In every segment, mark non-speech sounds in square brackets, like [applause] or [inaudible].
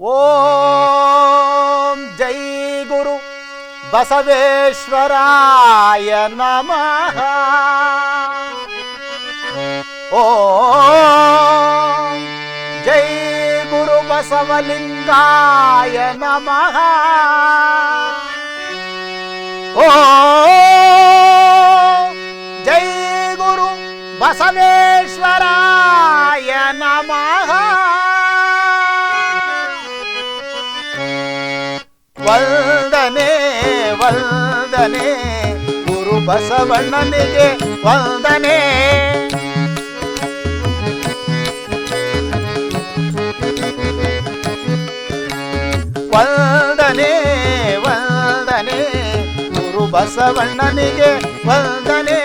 ఓం జై గురు బసవేశ్వరాయ నమ. ఓం జై గురు బసవలింగాయ నమ. ఓం జై గురు బసవేశ్వరాయ నమ. ವಂದನೆ. ಗುರು ಬಸವಣ್ಣನಿಗೆ ವಂದನೆ. ವಂದನೆ ವಂದನೆ. ಗುರು ಬಸವಣ್ಣನಿಗೆ ವಂದನೆ.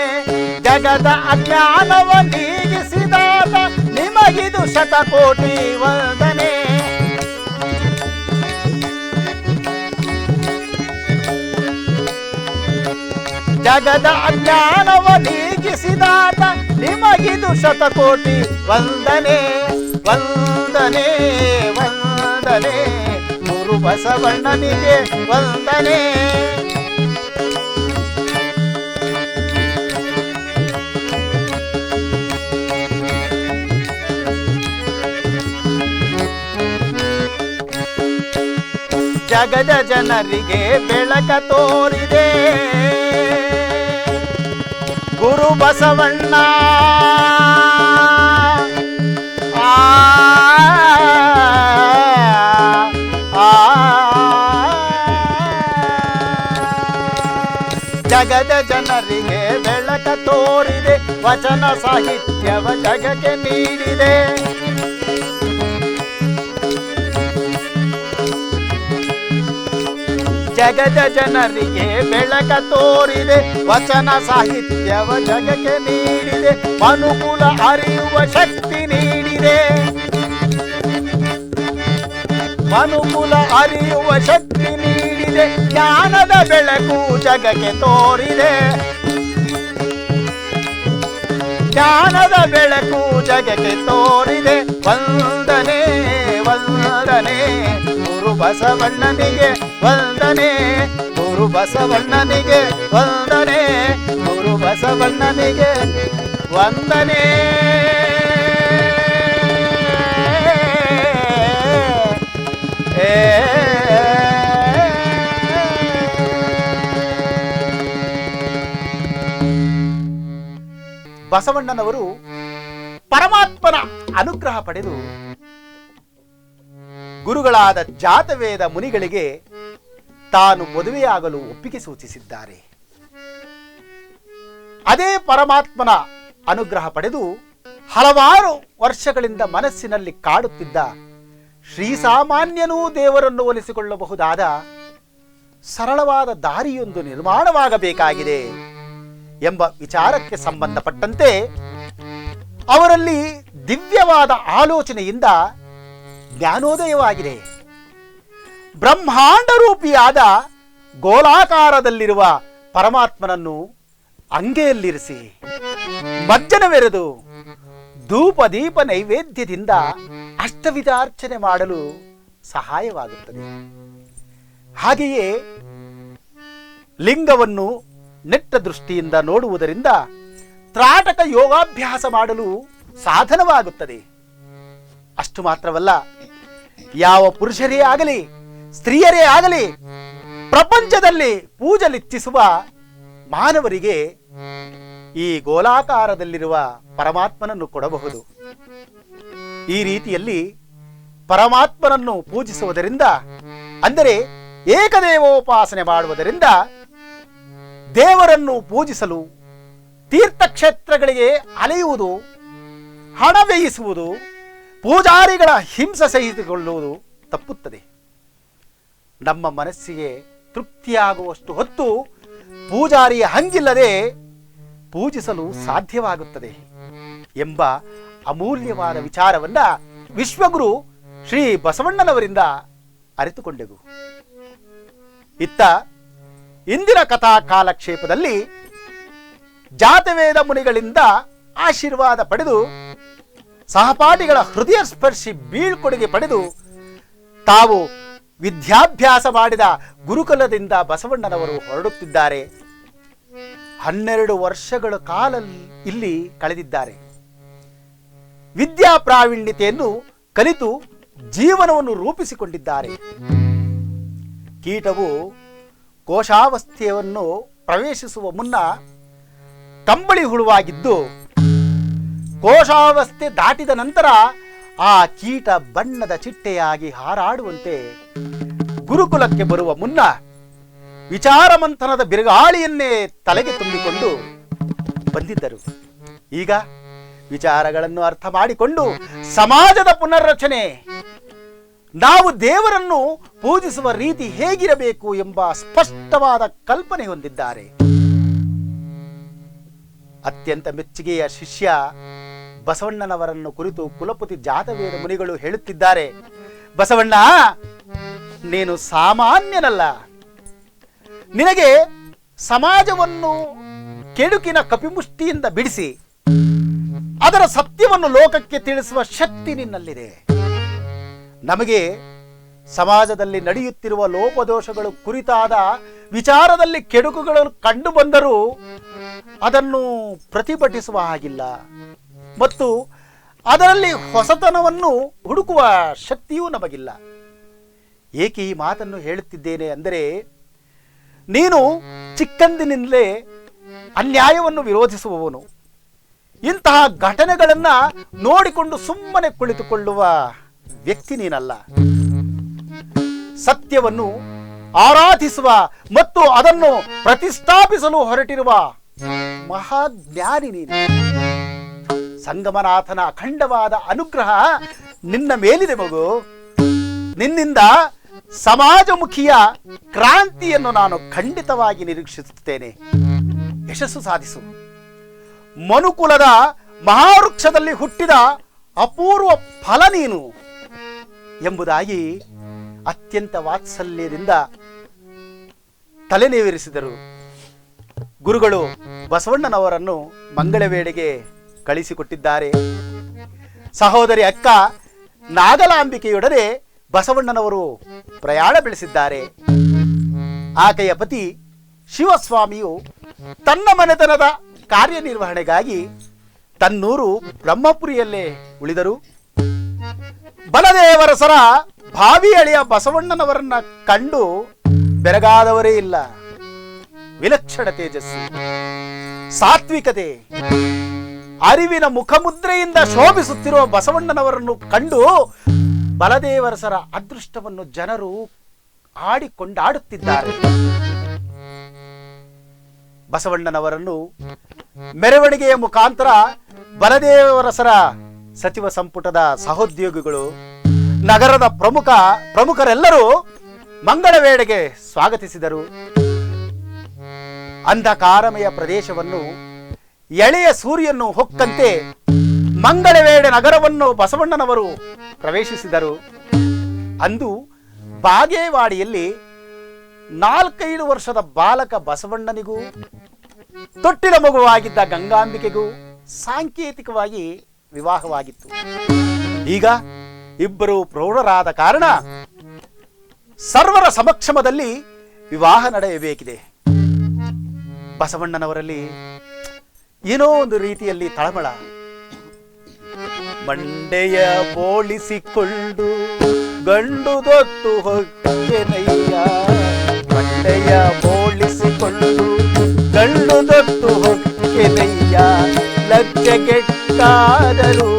ಜಗದ ಅಜ್ಞಾನವ ನೀಗಿಸಿದಾತ ನಿಮಗಿದು ಶತಕೋಟಿ ವಂದನೆ. ಜಗದ ಅಜ್ಞಾನವ ನೀಗಿಸಿದಾತ ನಿಮಗಿದು ಶತಕೋಟಿ ವಂದನೆ ವಂದನೆ ವಂದನೆ. ಗುರು ಬಸವಣ್ಣನಿಗೆ ವಂದನೆ. ಜಗದ ಜನರಿಗೆ ಬೆಳಕ ತೋರಿದೆ. ಗುರು ಬಸವಣ್ಣ. ಜಗದ ಜನರಿಗೆ ಬೆಳಕ ತೋರಿದೆ ವಚನ ಸಾಹಿತ್ಯವ ಜಗಕ್ಕೆ ನೀಡಿದೆ. ಜಗದ ಜನರಿಗೆ ಬೆಳಕ ತೋರಿದೆ. ವಚನ ಸಾಹಿತ್ಯವ ಜಗಕ್ಕೆ ನೀಡಿದೆ. ಮನುಕುಲ ಅರಿಯುವ ಶಕ್ತಿ ನೀಡಿದೆ. ಮನುಕುಲ ಅರಿಯುವ ಶಕ್ತಿ ನೀಡಿದೆ. ಜ್ಞಾನದ ಬೆಳಕು ಜಗಕ್ಕೆ ತೋರಿದೆ. ಜ್ಞಾನದ ಬೆಳಕು ಜಗಕ್ಕೆ ತೋರಿದೆ. ವಂದನೆ ವಂದನೆ. ಬಸವಣ್ಣನಿಗೆ ವಂದನೆ. ಗುರು ಬಸವಣ್ಣನಿಗೆ ವಂದನೆ. ಗುರು ಬಸವಣ್ಣನಿಗೆ ವಂದನೆ. ಬಸವಣ್ಣನವರು ಪರಮಾತ್ಮನ ಅನುಗ್ರಹ ಪಡೆದು ಗುರುಗಳಾದ ಜಾತವೇದ ಮುನಿಗಳಿಗೆ ತಾನು ಮದುವೆಯಾಗಲು ಒಪ್ಪಿಗೆ ಸೂಚಿಸಿದ್ದಾರೆ. ಅದೇ ಪರಮಾತ್ಮನ ಅನುಗ್ರಹ ಪಡೆದು ಹಲವಾರು ವರ್ಷಗಳಿಂದ ಮನಸ್ಸಿನಲ್ಲಿ ಕಾಡುತ್ತಿದ್ದ ಶ್ರೀಸಾಮಾನ್ಯನೂ ದೇವರನ್ನು ಒಲಿಸಿಕೊಳ್ಳಬಹುದಾದ ಸರಳವಾದ ದಾರಿಯೊಂದು ನಿರ್ಮಾಣವಾಗಬೇಕಾಗಿದೆ ಎಂಬ ವಿಚಾರಕ್ಕೆ ಸಂಬಂಧಪಟ್ಟಂತೆ ಅವರಲ್ಲಿ ದಿವ್ಯವಾದ ಆಲೋಚನೆಯಿಂದ ಜ್ಞಾನೋದಯವಾಗಿದೆ. ಬ್ರಹ್ಮಾಂಡ ರೂಪಿಯಾದ ಗೋಲಾಕಾರದಲ್ಲಿರುವ ಪರಮಾತ್ಮನನ್ನು ಅಂಗೆಯಲ್ಲಿರಿಸಿ ಮಜ್ಜನವೆರೆದು ಧೂಪ ದೀಪ ನೈವೇದ್ಯದಿಂದ ಅಷ್ಟವಿಧಾರ್ಚನೆ ಮಾಡಲು ಸಹಾಯವಾಗುತ್ತದೆ. ಹಾಗೆಯೇ ಲಿಂಗವನ್ನು ನೆಟ್ಟ ದೃಷ್ಟಿಯಿಂದ ನೋಡುವುದರಿಂದ ತ್ರಾಟಕ ಯೋಗಾಭ್ಯಾಸ ಮಾಡಲು ಸಾಧನವಾಗುತ್ತದೆ. ಅಷ್ಟು ಮಾತ್ರವಲ್ಲ ಯಾವ ಪುರುಷರೇ ಆಗಲಿ, ಸ್ತ್ರೀಯರೇ ಆಗಲಿ, ಪ್ರಪಂಚದಲ್ಲಿ ಪೂಜಲಿಚ್ಛಿಸುವ ಮಾನವರಿಗೆ ಈ ಗೋಲಾಕಾರದಲ್ಲಿರುವ ಪರಮಾತ್ಮನನ್ನು ಕೊಡಬಹುದು. ಈ ರೀತಿಯಲ್ಲಿ ಪರಮಾತ್ಮನನ್ನು ಪೂಜಿಸುವುದರಿಂದ, ಅಂದರೆ ಏಕದೇವೋಪಾಸನೆ ಮಾಡುವುದರಿಂದ ದೇವರನ್ನು ಪೂಜಿಸಲು ತೀರ್ಥಕ್ಷೇತ್ರಗಳಿಗೆ ಅಲೆಯುವುದು, ಹಣ ವ್ಯಯಿಸುವುದು ಪೂಜಾರಿಗಳ ಹಿಂಸೆ ಸಹಿಸಿಕೊಳ್ಳುವುದು ತಪ್ಪುತ್ತದೆ. ನಮ್ಮ ಮನಸ್ಸಿಗೆ ತೃಪ್ತಿಯಾಗುವಷ್ಟು ಹೊತ್ತು ಪೂಜಾರಿಯ ಹಂಗಿಲ್ಲದೆ ಪೂಜಿಸಲು ಸಾಧ್ಯವಾಗುತ್ತದೆ ಎಂಬ ಅಮೂಲ್ಯವಾದ ವಿಚಾರವನ್ನ ವಿಶ್ವಗುರು ಶ್ರೀ ಬಸವಣ್ಣನವರಿಂದ ಅರಿತುಕೊಂಡೆವು. ಇತ್ತ ಇಂದಿನ ಕಥಾ ಕಾಲಕ್ಷೇಪದಲ್ಲಿ ಜಾತವೇದ ಮುನಿಗಳಿಂದ ಆಶೀರ್ವಾದ ಪಡೆದು ಸಹಪಾಠಿಗಳ ಹೃದಯ ಸ್ಪರ್ಶಿ ಬೀಳ್ಕೊಡುಗೆ ಪಡೆದು ತಾವು ವಿದ್ಯಾಭ್ಯಾಸ ಮಾಡಿದ ಗುರುಕುಲದಿಂದ ಬಸವಣ್ಣನವರು ಹೊರಡುತ್ತಿದ್ದಾರೆ. ಹನ್ನೆರಡು ವರ್ಷಗಳ ಕಾಲ ಇಲ್ಲಿ ಕಳೆದಿದ್ದಾರೆ. ವಿದ್ಯಾ ಪ್ರಾವೀಣ್ಯತೆಯನ್ನು ಕಲಿತು ಜೀವನವನ್ನು ರೂಪಿಸಿಕೊಂಡಿದ್ದಾರೆ. ಕೀಟವು ಕೋಶಾವಸ್ಥೆಯನ್ನು ಪ್ರವೇಶಿಸುವ ಮುನ್ನ ಕಂಬಳಿ ಹುಳುವಾಗಿದ್ದು ಕೋಶಾವಸ್ಥೆ ದಾಟಿದ ನಂತರ ಆ ಕೀಟ ಬಣ್ಣದ ಚಿಟ್ಟೆಯಾಗಿ ಹಾರಾಡುವಂತೆ ಗುರುಕುಲಕ್ಕೆ ಬರುವ ಮುನ್ನ ವಿಚಾರ ಮಂಥನದ ಬಿರುಗಾಳಿಯನ್ನೇ ತಲೆಗೆ ತುಂಬಿಕೊಂಡು ಬಂದಿದ್ದರು. ಈಗ ವಿಚಾರಗಳನ್ನು ಅರ್ಥ ಮಾಡಿಕೊಂಡು ಸಮಾಜದ ಪುನರ್ರಚನೆ, ನಾವು ದೇವರನ್ನು ಪೂಜಿಸುವ ರೀತಿ ಹೇಗಿರಬೇಕು ಎಂಬ ಸ್ಪಷ್ಟವಾದ ಕಲ್ಪನೆ ಹೊಂದಿದ್ದಾರೆ. ಅತ್ಯಂತ ಮೆಚ್ಚುಗೆಯ ಶಿಷ್ಯ ಬಸವಣ್ಣನವರನ್ನು ಕುರಿತು ಕುಲಪತಿ ಜಾತವೇದ ಮುನಿಗಳು ಹೇಳುತ್ತಿದ್ದಾರೆ. ಬಸವಣ್ಣ, ನೀನು ಸಾಮಾನ್ಯನಲ್ಲ. ನಿನಗೆ ಸಮಾಜವನ್ನು ಕೆಡುಕಿನ ಕಪಿಮುಷ್ಟಿಯಿಂದ ಬಿಡಿಸಿ, ಅದರ ಸತ್ಯವನ್ನು ಲೋಕಕ್ಕೆ ತಿಳಿಸುವ ಶಕ್ತಿ ನಿನ್ನಲ್ಲಿದೆ. ನಮಗೆ ಸಮಾಜದಲ್ಲಿ ನಡೆಯುತ್ತಿರುವ ಲೋಪದೋಷಗಳು ಕುರಿತಾದ ವಿಚಾರದಲ್ಲಿ ಕೆಡುಕುಗಳು ಕಂಡು ಬಂದರೂ ಅದನ್ನು ಪ್ರತಿಭಟಿಸುವ ಹಾಗಿಲ್ಲ. ಮತ್ತು ಅದರಲ್ಲಿ ಹೊಸತನವನ್ನು ಹುಡುಕುವ ಶಕ್ತಿಯೂ ನಮಗಿಲ್ಲ. ಏಕೆ ಈ ಮಾತನ್ನು ಹೇಳುತ್ತಿದ್ದೇನೆ ಅಂದರೆ, ನೀನು ಚಿಕ್ಕಂದಿನಿಂದಲೇ ಅನ್ಯಾಯವನ್ನು ವಿರೋಧಿಸುವವನು. ಇಂತಹ ಘಟನೆಗಳನ್ನ ನೋಡಿಕೊಂಡು ಸುಮ್ಮನೆ ಕುಳಿತುಕೊಳ್ಳುವ ವ್ಯಕ್ತಿ ನೀನಲ್ಲ. ಸತ್ಯವನ್ನು ಆರಾಧಿಸುವ ಮತ್ತು ಅದನ್ನು ಪ್ರತಿಷ್ಠಾಪಿಸಲು ಹೊರಟಿರುವ ಮಹಾಜ್ಞಾನಿ ನೀನು. ಸಂಗಮನಾಥನ ಅಖಂಡವಾದ ಅನುಗ್ರಹ ನಿನ್ನ ಮೇಲಿದೆ ಮಗು. ನಿನ್ನಿಂದ ಸಮಾಜಮುಖಿಯ ಕ್ರಾಂತಿಯನ್ನು ನಾನು ಖಂಡಿತವಾಗಿ ನಿರೀಕ್ಷಿಸುತ್ತೇನೆ. ಯಶಸ್ಸು ಸಾಧಿಸು. ಮನುಕುಲದ ಮಹಾವೃಕ್ಷದಲ್ಲಿ ಹುಟ್ಟಿದ ಅಪೂರ್ವ ಫಲ ನೀನು ಎಂಬುದಾಗಿ ಅತ್ಯಂತ ವಾತ್ಸಲ್ಯದಿಂದ ತಲೆನೇವರಿಸಿದರು. ಗುರುಗಳು ಬಸವಣ್ಣನವರನ್ನು ಮಂಗಳವೇಳೆಗೆ ಕಳಿಸಿಕೊಟ್ಟಿದ್ದಾರೆ. ಸಹೋದರಿ ಅಕ್ಕ ನಾಗಲಾಂಬಿಕೆಯೊಡನೆ ಬಸವಣ್ಣನವರು ಪ್ರಯಾಣ ಬೆಳೆಸಿದ್ದಾರೆ. ಆಕೆಯ ಪತಿ ಶಿವಸ್ವಾಮಿಯು ತನ್ನ ಮನೆತನದ ಕಾರ್ಯನಿರ್ವಹಣೆಗಾಗಿ ತನ್ನೂರು ಬ್ರಹ್ಮಪುರಿಯಲ್ಲೇ ಉಳಿದರು. ಬಲದೇವರಸರ ಭಾವಿ ಅಳಿಯ ಬಸವಣ್ಣನವರನ್ನ ಕಂಡು ಬೆರಗಾದವರೇ ಇಲ್ಲ. ವಿಲಕ್ಷಣ ತೇಜಸ್ಸು, ಸಾತ್ವಿಕತೆ. ಅರಿವಿನ ಮುಖಮುದ್ರೆಯಿಂದ ಶೋಭಿಸುತ್ತಿರುವ ಬಸವಣ್ಣನವರನ್ನು ಕಂಡು ಬಲದೇವರಸರ ಅದೃಷ್ಟವನ್ನು ಜನರು ಆಡಿಕೊಂಡಾಡುತ್ತಿದ್ದಾರೆ. ಬಸವಣ್ಣನವರನ್ನು ಮೆರವಣಿಗೆಯ ಮುಖಾಂತರ ಬಲದೇವರಸರ ಸಚಿವ ಸಂಪುಟದ ಸಹೋದ್ಯೋಗಿಗಳು, ನಗರದ ಪ್ರಮುಖ ಪ್ರಮುಖರೆಲ್ಲರೂ ಮಂಗಳವೇಳೆಗೆ ಸ್ವಾಗತಿಸಿದರು. ಅಂಧಕಾರಮಯ ಪ್ರದೇಶವನ್ನು ಎಳೆಯ ಸೂರ್ಯನ್ನು ಹೊಕ್ಕಂತೆ ಮಂಗಳವೇಳೆ ನಗರವನ್ನು ಬಸವಣ್ಣನವರು ಪ್ರವೇಶಿಸಿದರು. ಅಂದು ಬಾಗೇವಾಡಿಯಲ್ಲಿ ನಾಲ್ಕೈದು ವರ್ಷದ ಬಾಲಕ ಬಸವಣ್ಣನಿಗೂ ತೊಟ್ಟಿನ ಮಗುವಾಗಿದ್ದ ಗಂಗಾಂಬಿಕೆಗೂ ಸಾಂಕೇತಿಕವಾಗಿ ವಿವಾಹವಾಗಿತ್ತು. ಈಗ ಇಬ್ಬರು ಪ್ರೌಢರಾದ ಕಾರಣ ಸರ್ವರ ಸಮಕ್ಷಮದಲ್ಲಿ ವಿವಾಹ ನಡೆಯಬೇಕಿದೆ. ಬಸವಣ್ಣನವರಲ್ಲಿ ಏನೋ ಒಂದು ರೀತಿಯಲ್ಲಿ ತಳಮಳ. ಮಂಡೆಯ ಬೋಳಿಸಿಕೊಂಡು ಗಂಡು ದೊತ್ತು ಹೊಕ್ಕೆನಯ್ಯ ಮಂಡೆಯ ಬೋಳಿಸಿಕೊಂಡು ಗಂಡು ದೊತ್ತು ಹೊಕ್ಕೆನಯ್ಯ ಲಜ್ಜೆಗೆಟ್ಟಾದರೂ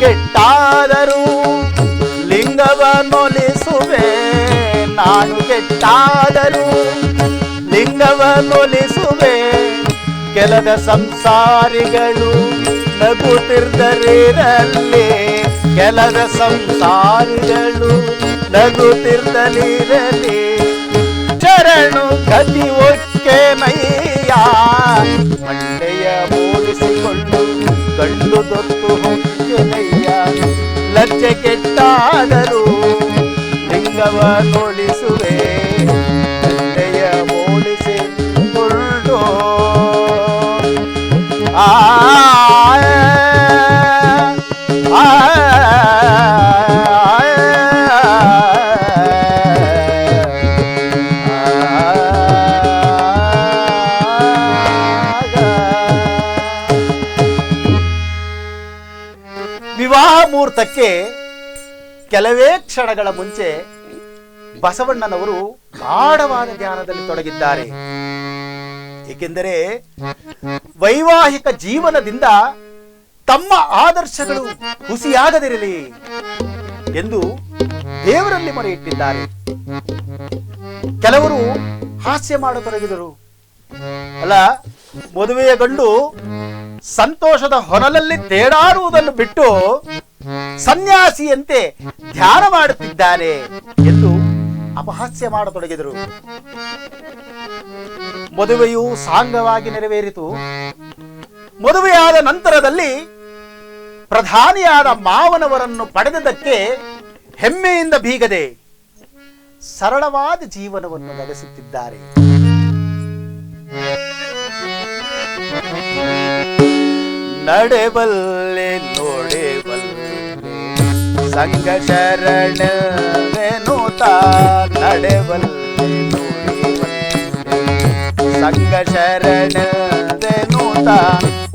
ಕೆಟ್ಟಾದರೂ ಲಿಂಗವನ್ನೊಲಿಸುವೆ ನಾನು ಕೆಟ್ಟಾದರೂ ಲಿಂಗವನ್ನೊಲಿಸುವೆ ಕೆಲದ ಸಂಸಾರಿಗಳು ನಗುತ್ತಿರ್ದಲಿರಲಿ ಕೆಲದ ಸಂಸಾರಿಗಳು ನಗುತ್ತಿರ್ದಲಿರಲಿ ಚರಣು ಗತಿ ಮೈಯ, ಮಂಡೆಯ ಮೂಡಿಸಿಕೊಂಡು ಕಂಡು ದೊತ್ತು ಲಜ್ಜೆ ಕೆಟ್ಟಾದರೂ ಲಿಂಗವ ನೋಡಿಸುವೆ ಮುಹೂರ್ತಕ್ಕೆ ಕೆಲವೇ ಕ್ಷಣಗಳ ಮುಂಚೆ ಬಸವಣ್ಣನವರು ಗಾಢವಾದ ಧ್ಯಾನದಲ್ಲಿ ತೊಡಗಿದ್ದಾರೆ. ಏಕೆಂದರೆ ವೈವಾಹಿಕ ಜೀವನದಿಂದ ತಮ್ಮ ಆದರ್ಶಗಳು ಹುಸಿಯಾಗದಿರಲಿ ಎಂದು ದೇವರಲ್ಲಿ ಮೊರೆ ಇಟ್ಟಿದ್ದಾರೆ ಕೆಲವರು ಹಾಸ್ಯ ಮಾಡತೊಡಗಿದರು. ಅಲ್ಲ, ಮದುವೆಯ ಗಂಡು ಸಂತೋಷದ ಹೊನಲಲ್ಲಿ ತೇಡಾಡುವುದನ್ನು ಬಿಟ್ಟು ಸನ್ಯಾಸಿಯಂತೆ ಧ್ಯಾನ ಮಾಡುತ್ತಿದ್ದಾನೆ ಎಂದು ಅಪಹಾಸ್ಯ ಮಾಡತೊಡಗಿದರು. ಮದುವೆಯು ಸಾಂಗವಾಗಿ ನೆರವೇರಿತು. ಮದುವೆಯಾದ ನಂತರದಲ್ಲಿ ಪ್ರಧಾನಿಯಾದ ಮಾವನವರನ್ನು ಪಡೆದದಕ್ಕೆ ಹೆಮ್ಮೆಯಿಂದ ಬೀಗದೆ ಸರಳವಾದ ಜೀವನವನ್ನು ನಡೆಸುತ್ತಿದ್ದಾರೆ. ನಡೆಬಲ್ಲೆ ನೋಡೆಬಲ್ಲೆ ಸಂಘ ಶರಣವೆನುತ ನಡೆಬಲ್ಲೆ ನೋಡೆಬಲ್ಲೆ ಸಂಘ ಶರಣವೆನುತ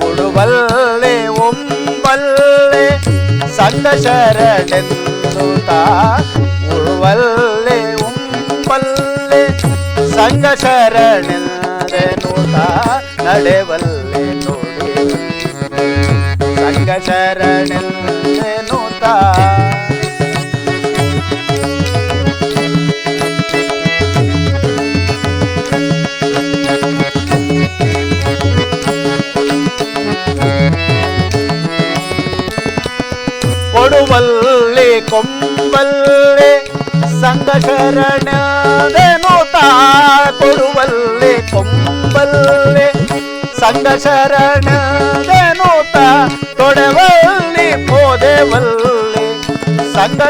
ಉಡುಬಲ್ಲೆ ಒಂಬಲ್ಲೆ ಸಂಘ ಶರಣೆನ್ನುತ ಉಳುವಲ್ಲೆ ಒಂಬಲ್ಲೆ ಸಂಘ ಶರಣೆನ್ನುತ ನಡೆಬಲ್ಲೆ ശരണിൽ ചെന്നുതാ കൊടുവള്ളി കൊമ്പല്ലേ സംഘശരണോതാ കൊടുവള്ളി കൊമ്പല്ലേ സംഘശരണോത ಪೋದೆವಲ್ಲಿ ಸಂಘ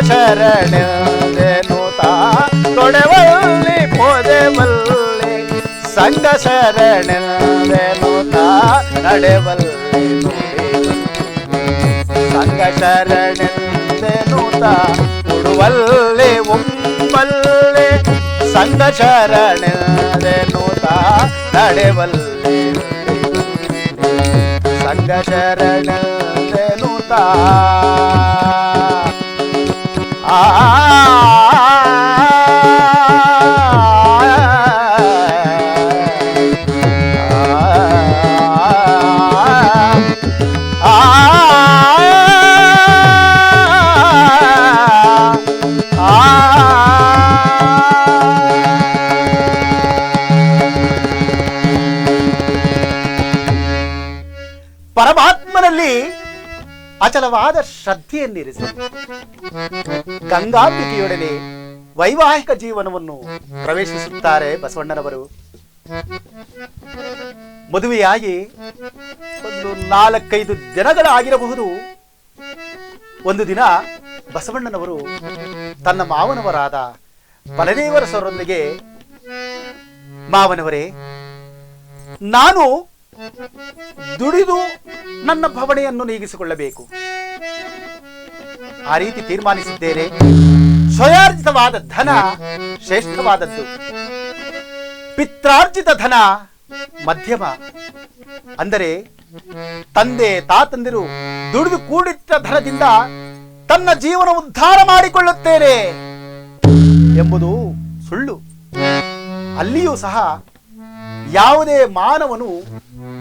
ತಾ. ತೊಡವಲ್ಲಿ ಪೋದೆವಲ್ಲಿ, ಸಂಘ ತಾ. ನಡೆವಲ್ಲಿ ನುಡಿವಲ್ಲಿ ಶರಣೆನು ತಾ. ಉಡುವಲ್ಲೆ ಒಂಬಲ್ಲೆ ಸಂಘ ತಾ. ನಡೆವಲ್ಲಿ ಸಂಘ ಶರಣೆಂದೆನುತ ಆ ಪರಮಾತ್ಮನಲ್ಲಿ ಅಚಲವಾದ ಶ್ರದ್ಧೆಯನ್ನಿರಿಸಿ. ಗಂಗಾಂಬಿಕೆಯೊಡನೆ ವೈವಾಹಿಕ ಜೀವನವನ್ನು ಪ್ರವೇಶಿಸುತ್ತಾರೆ ಬಸವಣ್ಣನವರು. ಮದುವೆಯಾಗಿ ಒಂದು ನಾಲ್ಕೈದು ದಿನಗಳಾಗಿರಬಹುದು. ಒಂದು ದಿನ ಬಸವಣ್ಣನವರು ತನ್ನ ಮಾವನವರಾದ ಬಲದೇವರ ಸರೊಂದಿಗೆ, ಮಾವನವರೇ, ನಾನು ದುಡಿದು ನನ್ನ ಭವಣೆಯನ್ನು ನೀಗಿಸಿಕೊಳ್ಳಬೇಕು. ಆ ರೀತಿ ತೀರ್ಮಾನಿಸಿದ್ದೇನೆ. ಸ್ವಯಾರ್ಜಿತವಾದ ಧನ ಶ್ರೇಷ್ಠವಾದದ್ದು. ಪಿತ್ರಾರ್ಜಿತ ಧನ ಮಧ್ಯಮ. ಅಂದರೆ ತಂದೆ ತಾತಂದಿರು ದುಡಿದು ಕೂಡಿಟ್ಟ ಧನದಿಂದ ತನ್ನ ಜೀವನ ಉದ್ಧಾರ ಮಾಡಿಕೊಳ್ಳುತ್ತೇನೆ ಎಂಬುದು ಸುಳ್ಳು. ಅಲ್ಲಿಯೂ ಸಹ ಯಾವುದೇ ಮಾನವನು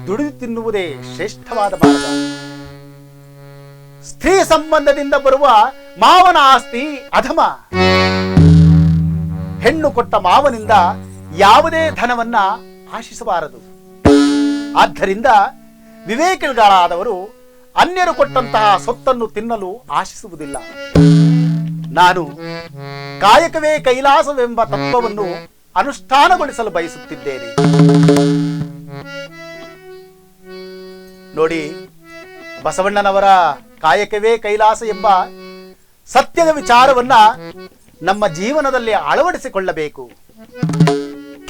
ದುಡಿದು ತಿನ್ನುವುದೇ ಶ್ರೇಷ್ಠವಾದ ಮಾರ್ಗ ಸ್ತ್ರೀ ಸಂಬಂಧದಿಂದ ಬರುವ ಮಾವನ ಆಸ್ತಿ ಅಧಮ. ಹೆಣ್ಣು ಕೊಟ್ಟ ಮಾವನಿಂದ ಯಾವುದೇ ಧನವನ್ನ ಆಶಿಸಬಾರದು. ಆದ್ದರಿಂದ ವಿವೇಕಿಗಳಾದವರು ಅನ್ಯರು ಕೊಟ್ಟಂತಹ ಸೊತ್ತನ್ನು ತಿನ್ನಲು ಆಶಿಸುವುದಿಲ್ಲ. ನಾನು ಕಾಯಕವೇ ಕೈಲಾಸವೆಂಬ ತತ್ವವನ್ನು ಅನುಷ್ಠಾನಗೊಳಿಸಲು ಬಯಸುತ್ತಿದ್ದೇನೆ. ನೋಡಿ, ಬಸವಣ್ಣನವರ ಕಾಯಕವೇ ಕೈಲಾಸ ಎಂಬ ಸತ್ಯದ ವಿಚಾರವನ್ನ ನಮ್ಮ ಜೀವನದಲ್ಲಿ ಅಳವಡಿಸಿಕೊಳ್ಳಬೇಕು.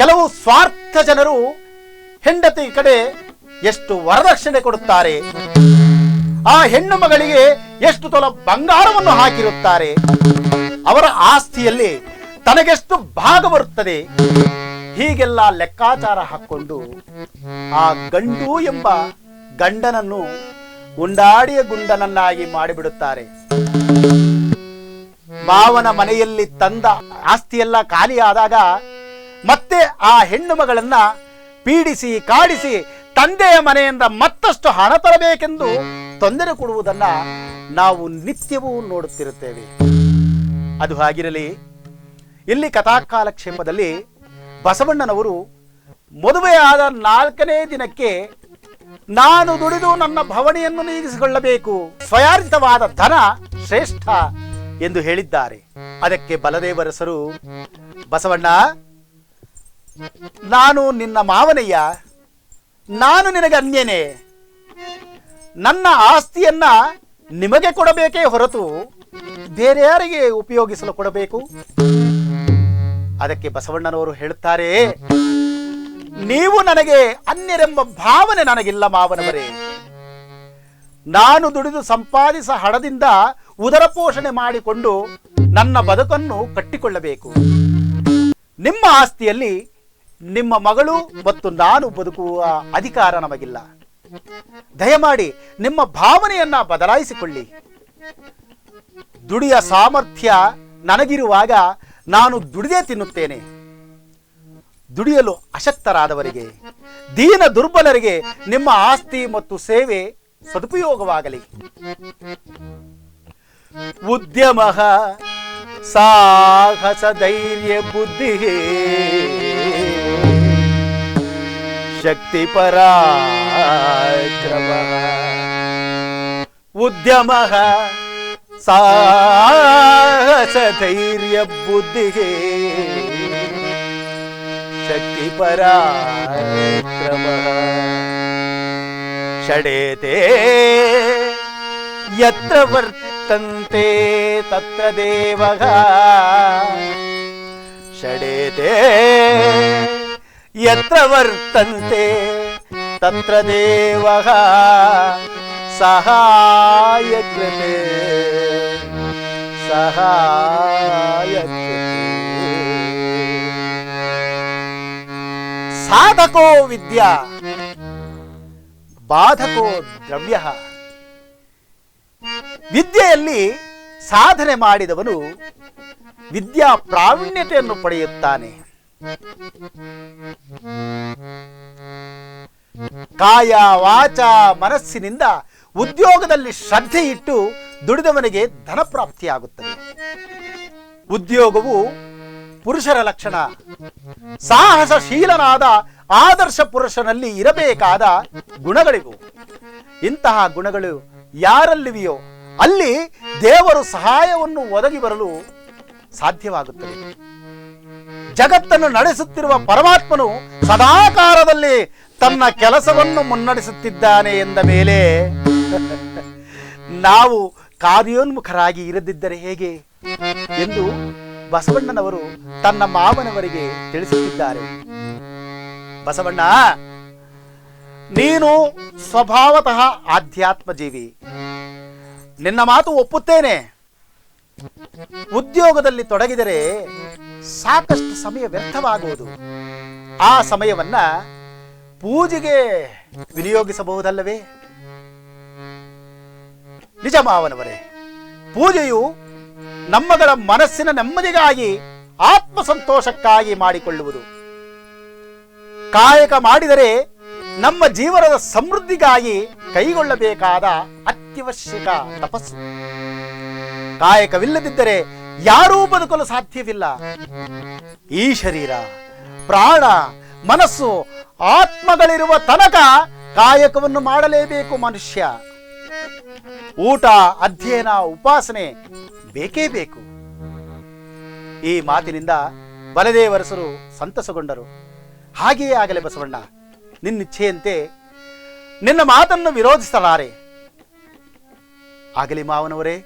ಕೆಲವು ಸ್ವಾರ್ಥ ಜನರು ಹೆಂಡತಿ ಕಡೆ ಎಷ್ಟು ವರದಕ್ಷಿಣೆ ಕೊಡುತ್ತಾರೆ, ಆ ಹೆಣ್ಣು ಮಗಳಿಗೆ ಎಷ್ಟು ತೊಲ ಬಂಗಾರವನ್ನು ಹಾಕಿರುತ್ತಾರೆ, ಅವರ ಆಸ್ತಿಯಲ್ಲಿ ತನಗೆಷ್ಟು ಭಾಗ ಬರುತ್ತದೆ, ಹೀಗೆಲ್ಲ ಲೆಕ್ಕಾಚಾರ ಹಾಕೊಂಡು ಆ ಗಂಡು ಎಂಬ ಗಂಡನನ್ನು ಉಂಡಾಡಿಯ ಗುಂಡನನ್ನಾಗಿ ಮಾಡಿಬಿಡುತ್ತಾರೆ. ಮಾವನ ಮನೆಯಲ್ಲಿ ತಂದ ಆಸ್ತಿಯೆಲ್ಲ ಖಾಲಿಯಾದಾಗ ಮತ್ತೆ ಆ ಹೆಣ್ಣು ಮಗಳನ್ನ ಪೀಡಿಸಿ ಕಾಡಿಸಿ ತಂದೆಯ ಮನೆಯಿಂದ ಮತ್ತಷ್ಟು ಹಣ ತರಬೇಕೆಂದು ತೊಂದರೆ ಕೊಡುವುದನ್ನ ನಾವು ನಿತ್ಯವೂ ನೋಡುತ್ತಿರುತ್ತೇವೆ. ಅದು ಹಾಗಿರಲಿ, ಇಲ್ಲಿ ಕಥಾಕಾಲಕ್ಷೇಪದಲ್ಲಿ ಬಸವಣ್ಣನವರು ಮದುವೆಯಾದ ನಾಲ್ಕನೇ ದಿನಕ್ಕೆ ನಾನು ದುಡಿದು ನನ್ನ ಭವಣಿಯನ್ನು ನೀಗಿಸಿಕೊಳ್ಳಬೇಕು. ಸ್ವಯಾರ್ಜಿತವಾದ ಧನ ಶ್ರೇಷ್ಠ ಎಂದು ಹೇಳಿದ್ದಾರೆ. ಅದಕ್ಕೆ ಬಲದೇವರಸರು ಬಸವಣ್ಣ, ನಾನು ನಿನ್ನ ಮಾವನಯ್ಯ. ನಾನು ನಿನಗೆ ಅನ್ಯನೆ. ನನ್ನ ಆಸ್ತಿಯನ್ನ ನಿಮಗೆ ಕೊಡಬೇಕೇ ಹೊರತು ಬೇರೆ ಯಾರಿಗೆ ಉಪಯೋಗಿಸಲು ಕೊಡಬೇಕು? ಅದಕ್ಕೆ ಬಸವಣ್ಣನವರು ಹೇಳುತ್ತಾರೆ ನೀವು ನನಗೆ ಅನ್ಯರೆಂಬ ಭಾವನೆ ನನಗಿಲ್ಲ ಮಾವನವರೇ. ನಾನು ದುಡಿದು ಸಂಪಾದಿಸ ಹಣದಿಂದ ಉದರ ಪೋಷಣೆ ಮಾಡಿಕೊಂಡು ನನ್ನ ಬದುಕನ್ನು ಕಟ್ಟಿಕೊಳ್ಳಬೇಕು. ನಿಮ್ಮ ಆಸ್ತಿಯಲ್ಲಿ ನಿಮ್ಮ ಮಗಳು ಮತ್ತು ನಾನು ಬದುಕುವ ಅಧಿಕಾರ ನಮಗಿಲ್ಲ. ದಯಮಾಡಿ ನಿಮ್ಮ ಭಾವನೆಯನ್ನ ಬದಲಾಯಿಸಿಕೊಳ್ಳಿ. ದುಡಿಯ ಸಾಮರ್ಥ್ಯ ನನಗಿರುವಾಗ ನಾನು ದುಡಿದೇ ತಿನ್ನುತ್ತೇನೆ. ದುಡಿಯಲು ಅಶಕ್ತರಾದವರಿಗೆ, ದೀನ ದುರ್ಬಲರಿಗೆ ನಿಮ್ಮ ಆಸ್ತಿ ಮತ್ತು ಸೇವೆ ಸದುಪಯೋಗವಾಗಲಿ. ಉದ್ಯಮ ಸಾಹಸ ಧೈರ್ಯ ಬುದ್ಧಿ. ಶಕ್ತಿ ಪರಾಕ್ರಮ ಉದ್ಯಮ ಸಾಹಸ ಧೈರ್ಯ ಬುದ್ಧಿ. ಶಕ್ತಿ ಪರಾಕ್ರಮ ಷಡೇತೆ ಯತ್ರ ವರ್ತಂತೆ ತತ್ರ ದೇವಃ ಷಡೇತೆ ಯತ್ರ ವರ್ತಂತೆ ತತ್ರ ದೇವಃ ಸಹಾಯ ಸಾಧಕೋ ವಿದ್ಯಾ. ಬಾಧಕೋ ದ್ರವ್ಯ. ವಿದ್ಯೆಯಲ್ಲಿ ಸಾಧನೆ ಮಾಡಿದವನು ವಿದ್ಯಾ ಪ್ರಾವೀಣ್ಯತೆಯನ್ನು ಪಡೆಯುತ್ತಾನೆ. ಕಾಯ ವಾಚ ಮನಸ್ಸಿನಿಂದ ಉದ್ಯೋಗದಲ್ಲಿ ಶ್ರದ್ಧೆ ಇಟ್ಟು ದುಡಿದವನಿಗೆ ಧನ ಪ್ರಾಪ್ತಿಯಾಗುತ್ತದೆ ಉದ್ಯೋಗವು ಪುರುಷರ ಲಕ್ಷಣ. ಸಾಹಸಶೀಲನಾದ ಆದರ್ಶ ಪುರುಷನಲ್ಲಿ ಇರಬೇಕಾದ ಗುಣಗಳಿವು. ಇಂತಹ ಗುಣಗಳು ಯಾರಲ್ಲಿವೆಯೋ ಅಲ್ಲಿ ದೇವರು ಸಹಾಯವನ್ನು ಒದಗಿ ಬರಲು ಸಾಧ್ಯವಾಗುತ್ತದೆ. ಜಗತ್ತನ್ನು ನಡೆಸುತ್ತಿರುವ ಪರಮಾತ್ಮನು ಸದಾಕಾಲದಲ್ಲಿ ತನ್ನ ಕೆಲಸವನ್ನು ಮುನ್ನಡೆಸುತ್ತಿದ್ದಾನೆ ಎಂದ ಮೇಲೆ ನಾವು ಕಾರ್ಯೋನ್ಮುಖರಾಗಿ ಇರದಿದ್ದರೆ ಹೇಗೆ? ಎಂದು ಬಸವಣ್ಣನವರು ತನ್ನ ಮಾವನವರಿಗೆ ತಿಳಿಸುತ್ತಿದ್ದಾರೆ. ಬಸವಣ್ಣ, ನೀನು ಸ್ವಭಾವತಃ ಆಧ್ಯಾತ್ಮ ಜೀವಿ ನಿನ್ನ ಮಾತು ಒಪ್ಪುತ್ತೇನೆ. ಉದ್ಯೋಗದಲ್ಲಿ ತೊಡಗಿದರೆ ಸಾಕಷ್ಟು ಸಮಯ ವ್ಯರ್ಥವಾಗುವುದು. ಆ ಸಮಯವನ್ನ ಪೂಜೆಗೆ ವಿನಿಯೋಗಿಸಬಹುದಲ್ಲವೇ? ನಿಜ ಮಾವನವರೇ, ಪೂಜೆಯು ನಮ್ಮಗಳ ಮನಸ್ಸಿನ ನೆಮ್ಮದಿಗಾಗಿ ಆತ್ಮ ಸಂತೋಷಕ್ಕಾಗಿ ಮಾಡಿಕೊಳ್ಳುವುದು. ಕಾಯಕ ಮಾಡಿದರೆ ನಮ್ಮ ಜೀವನದ ಸಮೃದ್ಧಿಗಾಗಿ ಕೈಗೊಳ್ಳಬೇಕಾದ ಅತ್ಯವಶ್ಯಕ ತಪಸ್ಸು. ಕಾಯಕವಿಲ್ಲದಿದ್ದರೆ ಯಾರೂ ಬದುಕಲು ಸಾಧ್ಯವಿಲ್ಲ. ಈ ಶರೀರ, ಪ್ರಾಣ, ಮನಸ್ಸು, ಆತ್ಮಗಳಿರುವ ತನಕ ಕಾಯಕವನ್ನು ಮಾಡಲೇಬೇಕು ಮನುಷ್ಯ. ಊಟ, ಅಧ್ಯಯನ, ಉಪಾಸನೆ ಬೇಕೇ ಬೇಕು. ಈ ಮಾತಿನಿಂದ ಬಲದೇವರಸರು ಸಂತಸಗೊಂಡರು. ಹಾಗೆಯೇ ಆಗಲಿ ಬಸವಣ್ಣ, ನಿನ್ನಿಚ್ಛೆಯಂತೆ ನಿನ್ನ ಮಾತನ್ನು ವಿರೋಧಿಸಲಾರೆ. ಆಗಲಿ ಮಾವನವರೇ,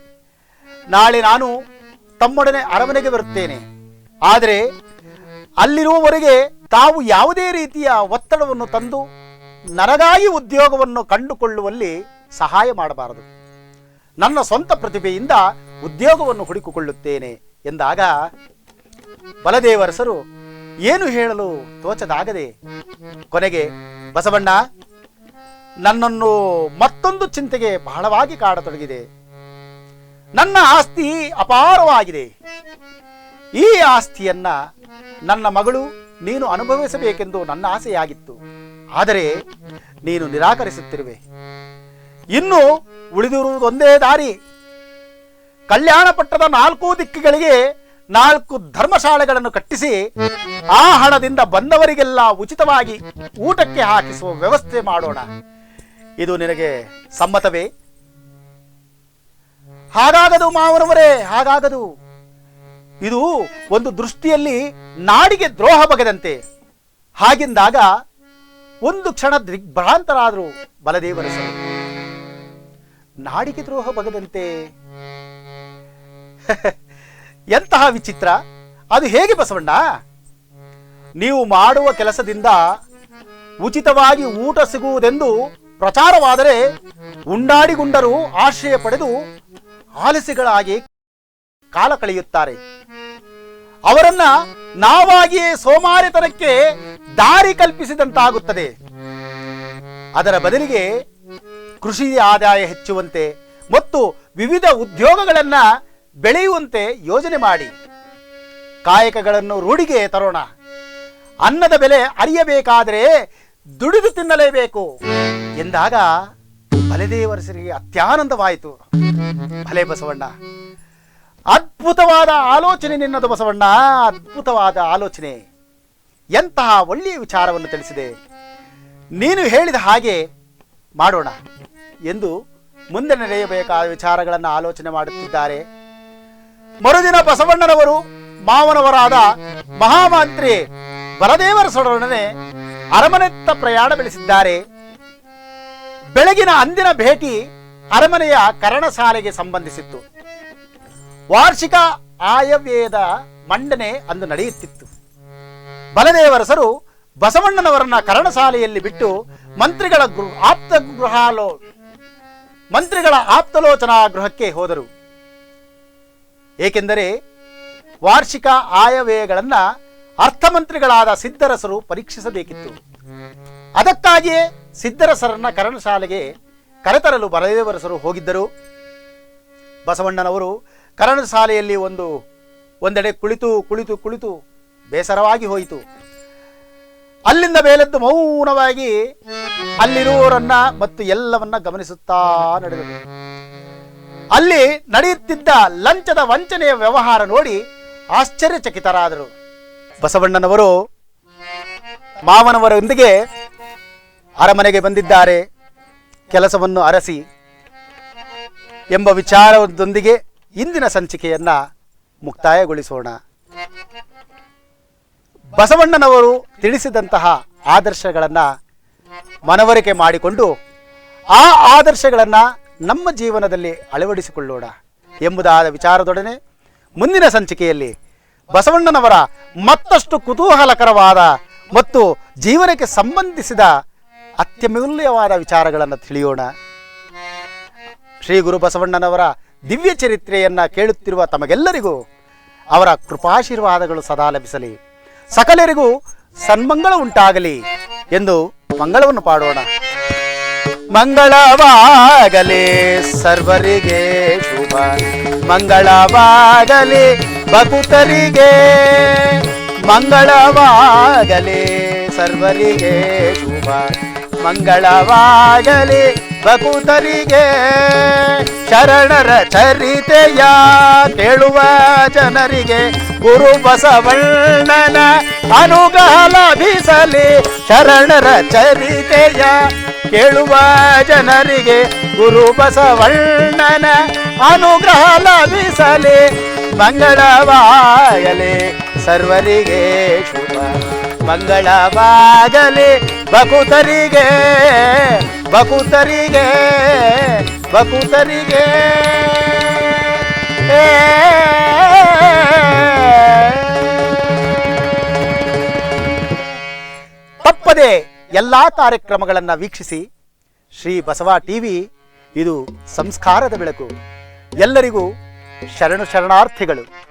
ನಾಳೆ ನಾನು ತಮ್ಮೊಡನೆ ಅರಮನೆಗೆ ಬರುತ್ತೇನೆ. ಆದರೆ ಅಲ್ಲಿರುವವರೆಗೆ ತಾವು ಯಾವುದೇ ರೀತಿಯ ಒತ್ತಡವನ್ನು ತಂದು ನನಗಾಗಿ ಉದ್ಯೋಗವನ್ನು ಕಂಡುಕೊಳ್ಳುವಲ್ಲಿ ಸಹಾಯ ಮಾಡಬಾರದು. ನನ್ನ ಸ್ವಂತ ಪ್ರತಿಭೆಯಿಂದ ಉದ್ಯೋಗವನ್ನು ಹುಡುಕಿಕೊಳ್ಳುತ್ತೇನೆ ಎಂದಾಗ ಬಲದೇವರಸರು ಏನು ಹೇಳಲು ತೋಚದಾಗದೆ ಕೊನೆಗೆ, ಬಸವಣ್ಣ, ನನ್ನನ್ನು ಮತ್ತೊಂದು ಚಿಂತೆಗೆ ಬಹಳವಾಗಿ ಕಾಡತೊಡಗಿದೆ. ನನ್ನ ಆಸ್ತಿ ಅಪಾರವಾಗಿದೆ. ಈ ಆಸ್ತಿಯನ್ನ ನನ್ನ ಮಗಳು ನೀನು ಅನುಭವಿಸಬೇಕೆಂದು ನನ್ನ ಆಸೆಯಾಗಿತ್ತು. ಆದರೆ ನೀನು ನಿರಾಕರಿಸುತ್ತಿರುವೆ. ಇನ್ನು ಉಳಿದಿರುವುದೊಂದೇ ದಾರಿ. ಕಲ್ಯಾಣ ಪಟ್ಟದ ನಾಲ್ಕು ದಿಕ್ಕುಗಳಿಗೆ ನಾಲ್ಕು ಧರ್ಮಶಾಲೆಗಳನ್ನು ಕಟ್ಟಿಸಿ ಆ ಹಣದಿಂದ ಬಂದವರಿಗೆಲ್ಲ ಉಚಿತವಾಗಿ ಊಟಕ್ಕೆ ಹಾಕಿಸುವ ವ್ಯವಸ್ಥೆ ಮಾಡೋಣ. ಇದು ನಿನಗೆ ಸಮ್ಮತವೇ? ಹಾಗಾಗದು ಮಾವನವರೇ ಹಾಗಾಗದು. ಇದು ಒಂದು ದೃಷ್ಟಿಯಲ್ಲಿ ನಾಡಿಗೆ ದ್ರೋಹ ಬಗೆದಂತೆ. ಹಾಗೆಂದಾಗ ಒಂದು ಕ್ಷಣ ದಿಗ್ಭ್ರಾಂತರಾದರು ಬಲದೇವರ ನಾಡಿಗೆ ದ್ರೋಹ ಬಗೆದಂತೆ [laughs] ಎಂತಹ ವಿಚಿತ್ರ. ಅದು ಹೇಗೆ ಬಸವಣ್ಣ? ನೀವು ಮಾಡುವ ಕೆಲಸದಿಂದ ಉಚಿತವಾಗಿ ಊಟ ಸಿಗುವುದೆಂದು ಪ್ರಚಾರವಾದರೆ ಉಂಡಾಡಿಗುಂಡರು ಆಶ್ರಯ ಪಡೆದು ಆಲಸಿಗಳಾಗಿ ಕಾಲ ಕಳೆಯುತ್ತಾರೆ. ಅವರನ್ನ ನಾವಾಗಿಯೇ ಸೋಮಾರಿತನಕ್ಕೆ ದಾರಿ ಕಲ್ಪಿಸಿದಂತಾಗುತ್ತದೆ. ಅದರ ಬದಲಿಗೆ ಕೃಷಿ ಆದಾಯ ಹೆಚ್ಚುವಂತೆ ಮತ್ತು ವಿವಿಧ ಉದ್ಯೋಗಗಳನ್ನ ಬೆಳೆಯುವಂತೆ ಯೋಜನೆ ಮಾಡಿ ಕಾಯಕಗಳನ್ನು ರೂಢಿಗೆ ತರೋಣ. ಅನ್ನದ ಬೆಲೆ ಅರಿಯಬೇಕಾದರೆ ದುಡಿದು ತಿನ್ನಲೇಬೇಕು ಎಂದಾಗ ಬಲದೇವರಸರಿಗೆ ಅತ್ಯಾನಂದವಾಯಿತು. ಭಲೆ ಬಸವಣ್ಣ, ಅದ್ಭುತವಾದ ಆಲೋಚನೆ ನಿನ್ನದು ಬಸವಣ್ಣ, ಅದ್ಭುತವಾದ ಆಲೋಚನೆ. ಎಂತಹ ಒಳ್ಳೆಯ ವಿಚಾರವನ್ನು ತಿಳಿಸಿದೆ. ನೀನು ಹೇಳಿದ ಹಾಗೆ ಮಾಡೋಣ ಎಂದು ಮುಂದೆ ನಡೆಯಬೇಕಾದ ವಿಚಾರಗಳನ್ನು ಆಲೋಚನೆ ಮಾಡುತ್ತಿದ್ದಾರೆ ಮರುದಿನ ಬಸವಣ್ಣನವರು ಮಾವನವರಾದ ಮಹಾಮಂತ್ರಿ ಬಲದೇವರಸರೊಡನೆ ಅರಮನೆತ್ತ ಪ್ರಯಾಣ ಬೆಳೆಸಿದ್ದಾರೆ. ಬೆಳಗಿನ ಅಂದಿನ ಭೇಟಿ ಅರಮನೆಯ ಕರಣಶಾಲೆಗೆ ಸಂಬಂಧಿಸಿತ್ತು. ವಾರ್ಷಿಕ ಆಯವ್ಯಯದ ಮಂಡನೆ ಅಂದು ನಡೆಯುತ್ತಿತ್ತು. ಬಲದೇವರಸರು ಬಸವಣ್ಣನವರನ್ನ ಕರಣಶಾಲೆಯಲ್ಲಿ ಬಿಟ್ಟು ಮಂತ್ರಿಗಳ ಗೃಹ ಆಪ್ತ ಗೃಹಾಲೋ ಮಂತ್ರಿಗಳ ಆಪ್ತಲೋಚನಾ ಗೃಹಕ್ಕೆ ಹೋದರು. ಏಕೆಂದರೆ ವಾರ್ಷಿಕ ಆಯವ್ಯಯಗಳನ್ನು ಅರ್ಥಮಂತ್ರಿಗಳಾದ ಸಿದ್ದರಸರು ಪರೀಕ್ಷಿಸಬೇಕಿತ್ತು. ಅದಕ್ಕಾಗಿಯೇ ಸಿದ್ಧರಸರನ್ನ ಕರಣಶಾಲೆಗೆ ಕರೆತರಲು ಬಲದೇವರಸರು ಹೋಗಿದ್ದರು. ಬಸವಣ್ಣನವರು ಕರಣಶಾಲೆಯಲ್ಲಿ ಒಂದು, ಒಂದೆಡೆ ಕುಳಿತು ಕುಳಿತು ಕುಳಿತು ಬೇಸರವಾಗಿ ಹೋಯಿತು. ಅಲ್ಲಿಂದ ಮೇಲೆದ್ದು ಮೌನವಾಗಿ ಅಲ್ಲಿರುವವರನ್ನ ಮತ್ತು ಎಲ್ಲವನ್ನ ಗಮನಿಸುತ್ತಾ ನಡೆದರು. ಅಲ್ಲಿ ನಡೆಯುತ್ತಿದ್ದ ಲಂಚದ ವಂಚನೆಯ ವ್ಯವಹಾರ ನೋಡಿ ಆಶ್ಚರ್ಯಚಕಿತರಾದರು. ಬಸವಣ್ಣನವರು ಮಾವನವರೊಂದಿಗೆ ಅರಮನೆಗೆ ಬಂದಿದ್ದಾರೆ. ಕೆಲಸವನ್ನು ಅರಸಿ ಎಂಬ ವಿಚಾರದೊಂದಿಗೆ ಇಂದಿನ ಸಂಚಿಕೆಯನ್ನ ಮುಕ್ತಾಯಗೊಳಿಸೋಣ. ಬಸವಣ್ಣನವರು ತಿಳಿಸಿದಂತಹ ಆದರ್ಶಗಳನ್ನ ಮನವರಿಕೆ ಮಾಡಿಕೊಂಡು ಆ ಆದರ್ಶಗಳನ್ನ ನಮ್ಮ ಜೀವನದಲ್ಲಿ ಅಳವಡಿಸಿಕೊಳ್ಳೋಣ ಎಂಬುದಾದ ವಿಚಾರದೊಡನೆ ಮುಂದಿನ ಸಂಚಿಕೆಯಲ್ಲಿ ಬಸವಣ್ಣನವರ ಮತ್ತಷ್ಟು ಕುತೂಹಲಕರವಾದ ಮತ್ತು ಜೀವನಕ್ಕೆ ಸಂಬಂಧಿಸಿದ ಅತ್ಯಮೂಲ್ಯವಾದ ವಿಚಾರಗಳನ್ನು ತಿಳಿಯೋಣ. ಶ್ರೀ ಗುರು ಬಸವಣ್ಣನವರ ದಿವ್ಯ ಚರಿತ್ರೆಯನ್ನು ಕೇಳುತ್ತಿರುವ ತಮಗೆಲ್ಲರಿಗೂ ಅವರ ಕೃಪಾಶೀರ್ವಾದಗಳು ಸದಾ ಲಭಿಸಲಿ. ಸಕಲರಿಗೂ ಸನ್ಮಂಗಳ ಉಂಟಾಗಲಿ ಎಂದು ಮಂಗಳವನ್ನು ಪಾಡೋಣ. ಮಂಗಳವಾಗಲಿ ಸರ್ವರಿಗೆ ಶುಭ. ಮಂಗಳವಾಗಲಿ ಭಕುತರಿಗೆ ಮಂಗಳವಾಗಲಿ ಸರ್ವರಿಗೆ ಶುಭ. ಮಂಗಳವಾಗಲಿ ಭಕುತರಿಗೆ ಶರಣರ ಚರಿತೆಯ ಕೇಳುವ ಜನರಿಗೆ ಗುರು ಬಸವಣ್ಣನ ಅನುಗ್ರಹ ಶರಣರ ಚರಿತೆಯ ಕೇಳುವ ಜನರಿಗೆ ಗುರು ಬಸವಣ್ಣನ ಅನುಗ್ರಹ ಲಭಿಸಲಿ. ಮಂಗಳವಾಗಲಿ ಸರ್ವರಿಗೆ ಶುಭ. ಮಂಗಳವಾಗಲಿ ಬಕುತರಿಗೆ ಬಕುತರಿಗೆ ಬಕುತರಿಗೆ ತಪ್ಪದೆ. ಎಲ್ಲಾ ಕಾರ್ಯಕ್ರಮಗಳನ್ನು ವೀಕ್ಷಿಸಿ ಶ್ರೀ ಬಸವ ಟಿವಿ ಇದು ಸಂಸ್ಕಾರದ ಬೆಳಕು. ಎಲ್ಲರಿಗೂ ಶರಣು ಶರಣಾರ್ಥಿಗಳು.